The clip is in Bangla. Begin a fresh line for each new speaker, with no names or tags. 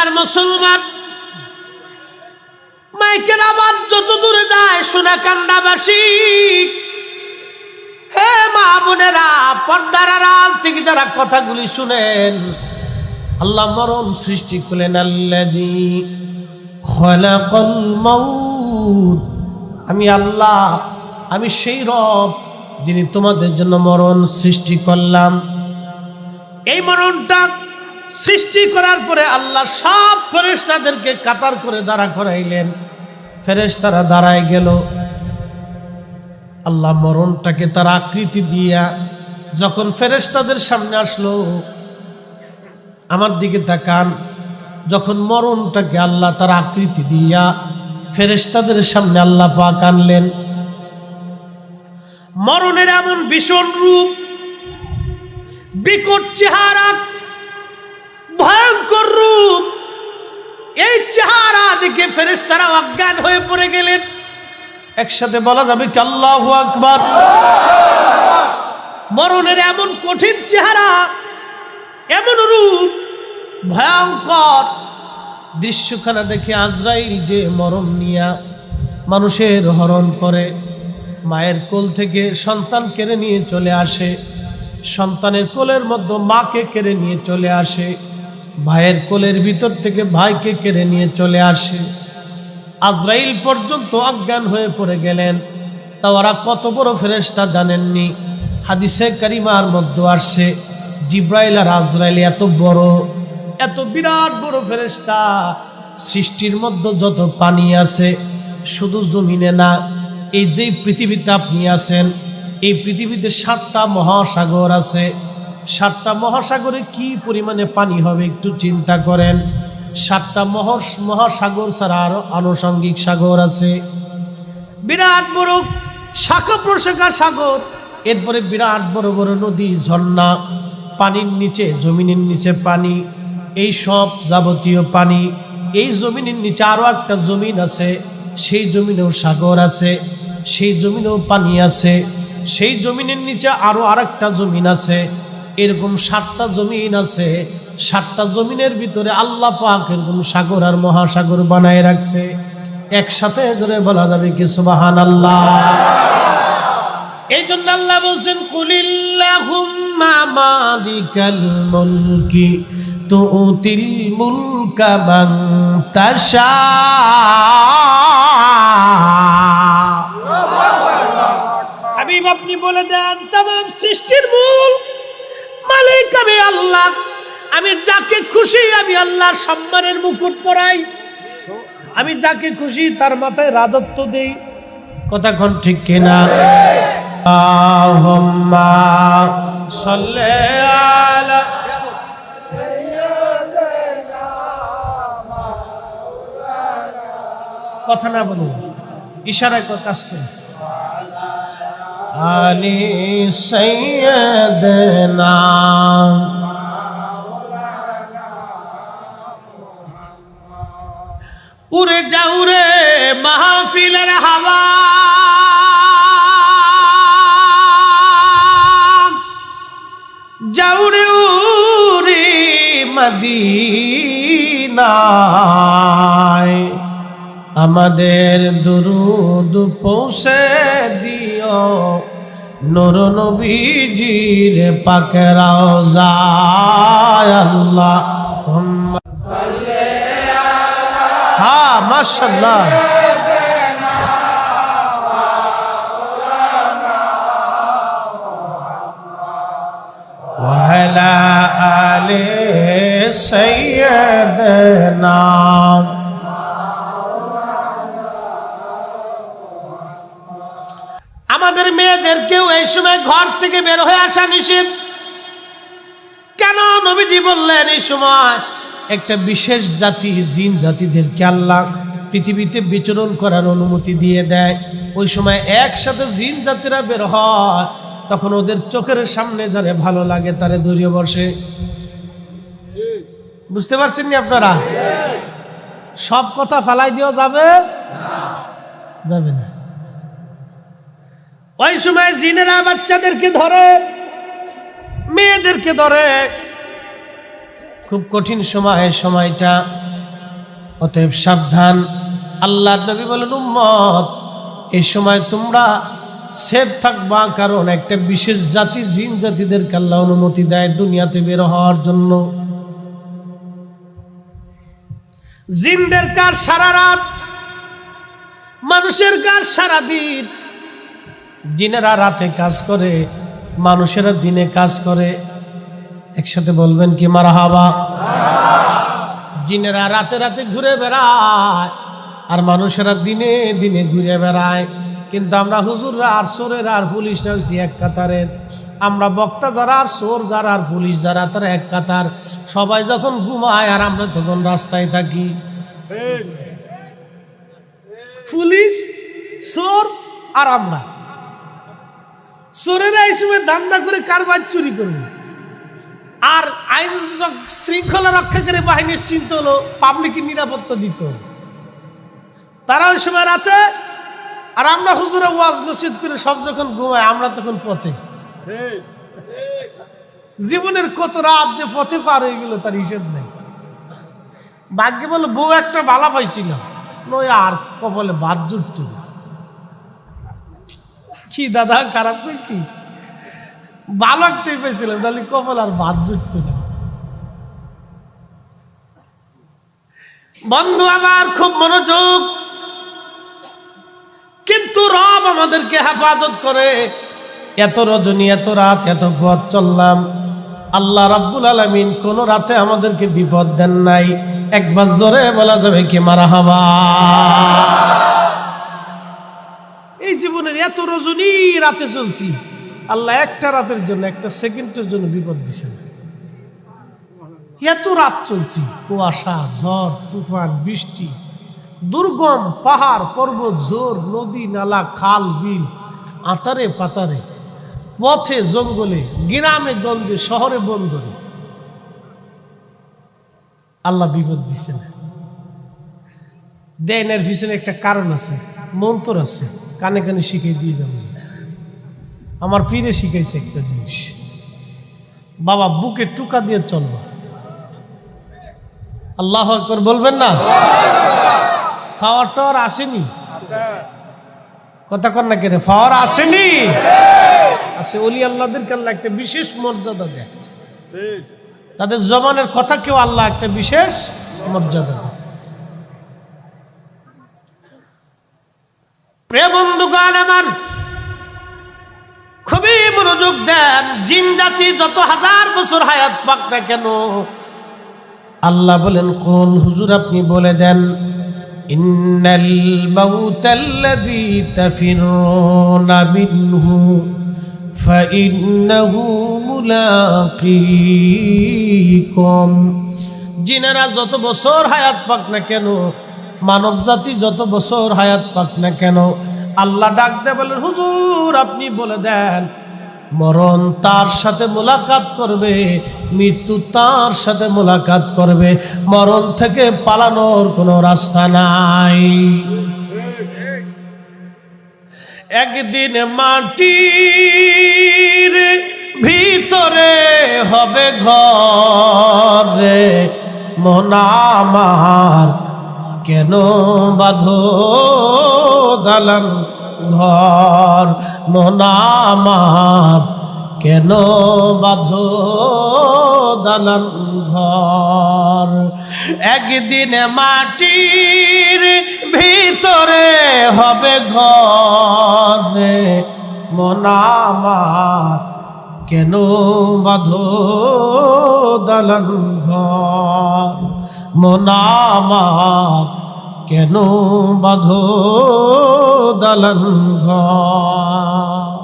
দুনিয়ার মুসলমান। মাইকের আবার যত দূরে যায় সোনা কান্দাবাসী হে মা বোনেরা, পর্দার আড়াল থেকে যারা কথাগুলি শুনেন, আল্লাহ মরণ সৃষ্টি করলেন আল্লাদি আমি আল্লাহ, আমি সেই রব যিনি তোমাদের জন্য মরণ সৃষ্টি করলাম। এই মরণটা সৃষ্টি করার পরে আল্লাহ সব ফেরেশতাদেরকে কাতার করে দাঁড়া করাইলেন। ফেরেশতারা দাঁড়ায় গেল। আল্লাহ মরণটাকে তার আকৃতি দিয়া যখন ফেরেশতাদের সামনে আসলো, আমার দিকে তাকান, যখন মরণটাকে আল্লাহ তার আকৃতি দিয়া ফেরেশতাদের সামনে আল্লাহ পাক আনলেন। মরণের এমন ভীষণ রূপ, বিকট চেহারা ভয়ঙ্কর রূপ। এই চেহারা দেখে ফেরেশতারা অজ্ঞান হয়ে পড়ে গেলেন। একসাথে বলা যাবে কি আকবার। মরণের এমন কঠিন চেহারা, এমন রূপ, ভয়ঙ্কর। দৃশ্যখানা দেখে আজরাইল যে মরণ নিয়া মানুষের হরণ করে, মায়ের কোল থেকে সন্তান কেড়ে নিয়ে চলে আসে। সন্তানের কোলের মধ্যে মাকে কেড়ে নিয়ে চলে আসে। ভাইয়ের কোলের ভিতর থেকে ভাইকে কেড়ে নিয়ে চলে আসে। আজরাইল পর্যন্ত অজ্ঞান হয়ে পড়ে গেলেন। তা ওরা কত বড় ফেরেস্তা জানেননি। হাদিসে কারিমার মধ্যে আসছে জিব্রাইল আর আজরাইল এত বড়, এত বিরাট বড় ফেরেস্তা সৃষ্টির মধ্যে যত পানি আছে, শুধু জমিনে না, এই যে পৃথিবীতে আপনি আছেন, এই পৃথিবীতে সাতটা মহাসাগর আছে। সাতটা মহাসাগরে কি পরিমাণে পানি হবে একটু চিন্তা করেন। সাতটা মহস, মহাসাগর ছাড়া আরও আনুষঙ্গিক সাগর আছে। বিরাট বড় শাখা প্রশাখা সাগর, এরপরে বিরাট বড় বড় নদী, ঝর্ণা, পানির নিচে, জমিনের নিচে পানি, এই সব যাবতীয় পানি, এই জমিনের নিচে আরও একটা জমিন আছে, সেই জমিনেও সাগর আছে, সেই জমিনেও পানি আছে, সেই জমিনের নিচে আরও আরেকটা জমিন আছে এরকম সাতটা জমিন আছে সাতটা জমিনের ভিতরে আল্লাহ পাক এরকম সাগর আর মহাসাগর বানায় রাখছে। একসাথে ধরে বলা যাবে কি সুবাহান আল্লাহ এই জন্য আল্লাহ বলছেন কুলিল্লাহুম্মা মালিকাল মুলকি তুতিল মুলকা মান তাশা। হাবিব আপনি বলে দেন তাম সৃষ্টির মূল মালিক আল্লাহ আমি যাকে খুশি আমি আল্লাহর সম্মানের মুকুট পরাই। আমি যাকে খুশি তার মাথায় রাজত্ব দেই। কথা কোন ঠিক কিনা? কথা না বলুন, ইশারায় করে কাজ করুন আলি সৈয়দনা উড়ে যাও রে মাহফিলের হাওয়া। যাও রে উরে মদিনায়। আমাদের দুরুদ পৌঁছে দিও, নুর নবীজির পাকেরাও যায় আল্লাহ হ্যাঁ মাশাল্লাহ وعلى آل سيدنا আমাদের মেয়েদেরকেও এই সময় ঘর থেকে বের হয়ে আসা নিষেধ কেন নবীজি বললেন এই সময় একটা বিশেষ জাতি, জিন জাতিদেরকে আল্লাহ পৃথিবীতে বিচরণ করার অনুমতি দিয়ে দেয়। ওই সময় একসাথে জিন জাতিরা বের হয়, তখন ওদের চোখের সামনে যারে ভালো লাগে তারে দৌড়িয়ে বসে। বুঝতে পারছেন নি আপনারা? সব কথা ফালাই দিও যাবে? যাবে না। ওই সময় জিনেরা বাচ্চাদেরকে ধরে, মেয়েদেরকে ধরে খুব কঠিন সময়, সময়টা। অতএব সাবধান। আল্লাহ নবী বলেন, উম্মত, এই সময় তোমরা সেফ থাকবা, কারণ একটা বিশেষ জাতি, জিন জাতিদেরকে আল্লাহ অনুমতি দেয় দুনিয়াতে বের হওয়ার জন্য। জিনদের কাজ সারা রাত? মানুষের কাজ সারা দিন? জিনেরা রাতে কাজ করে, মানুষেরা দিনে কাজ করে। একসাথে বলবেন কি মারা হাবা জিনেরা রাতে রাতে ঘুরে বেড়ায়, আর মানুষেরা দিনে দিনে ঘুরে বেড়ায়। কিন্তু আমরা হুজুররা আর সোরের আর পুলিশরা হয়েছি এক কাতারের। আমরা বক্তা যারা আর সোর যারা আর পুলিশ যারা, তারা এক কাতার। সবাই যখন ঘুমায়, আর আমরা তখন রাস্তায় থাকি। পুলিশ, সোর আর আমরা। সোরেরা এই সময় দান্না করে কারবার চুরি করবে। আইন শৃঙ্খলা রক্ষাকারী বাহিনীর চিন্তা হলো পাবলিকের নিরাপত্তা দিত। তারা ওই সময় রাতে আর আমরা হুজুরে ওয়াজ নসিদ করে সব যখন ঘুমায় আমরা তখন পথে। জীবনের কত রাত যে পথে পার হয়ে গেল তার হিসেব নেই। ভাগ্যে বলে বউ একটা বালা পাইছিল। নয় আর কপালে বাদ জুটত কি দাদা খারাপ কইছি? ভালো একটাই পেয়েছিলাম নাহলে কপাল আর বাদ জুটত না। বন্ধু, আমার খুব মনোযোগ। কিন্তু রব আমাদেরকে হেফাজত করে, এত রজনী, এত রাত, এত পথ চললাম। আল্লাহ রাব্বুল আলমিন কোন রাতে আমাদেরকে বিপদ দেন নাই। একবার জোরে বলা যাবে কি মারা হাবা এই জীবনের এত রজনী রাতে চলছি। আল্লাহ একটা রাতের জন্য, একটা সেকেন্ডের জন্য বিপদ দিছে না। এত রাত চলছি। কুয়াশা, ঝড়, তুফান, বৃষ্টি, দুর্গম পাহাড়, পর্বত, জোর, নদী, নালা, খাল, বিল, আতারে পাতারে, পথে, জঙ্গলে, গ্রামে, গঞ্জে, শহরে, বন্দরে। আল্লাহ বিপদ দিছে না। দেন এর পিছনে একটা কারণ আছে, মন্তর আছে, কানে কানে শিখিয়ে দিয়ে যাব। আমার পীরে শিখাইছে একটা জিনিস। বাবা, বুকে টুকা দিয়ে চলবা। আল্লাহ একবার বলবেন না? পাওয়ার টাওয়ার আসেনি। কথা কর না কেন? পাওয়ার আসেনি। আসে অলি আল্লাহদেরকে আল্লাহ একটা বিশেষ মর্যাদা দেয়। তাদের জবানের কথা কেউ আল্লাহ একটা বিশেষ মর্যাদা দেয়। প্রিয় আমার খুবই মনোযোগ দেন। জিন জাতি যত হাজার বছর হায়াত পাক না কেন আল্লাহ বলেন, কোন হুজুর আপনি বলে দেন, ইন্নাল জিনেরা যত বছর হায়াত পাক না কেন মানব জাতি যত বছর হায়াত পাক না কেন, আল্লাহ ডাক দে বলেন, হুজুর, আপনি বলে দেন মরণ তার সাথে মোলাকাত করবে, মৃত্যু তার সাথে মোলাকাত করবে। মরণ থেকে পালানোর কোনো রাস্তা নাই। একদিন মাটির ভিতরে হবে ঘরে মনামার কেন বাঁধো দালান? ঘর মনামার কেন বাঁধো দালান ঘর? একদিন মাটির ভিতরে হবে ঘরে মনামার কেন বাঁধো দালান ঘর? মনামার কেন বাধো দালান ঘর?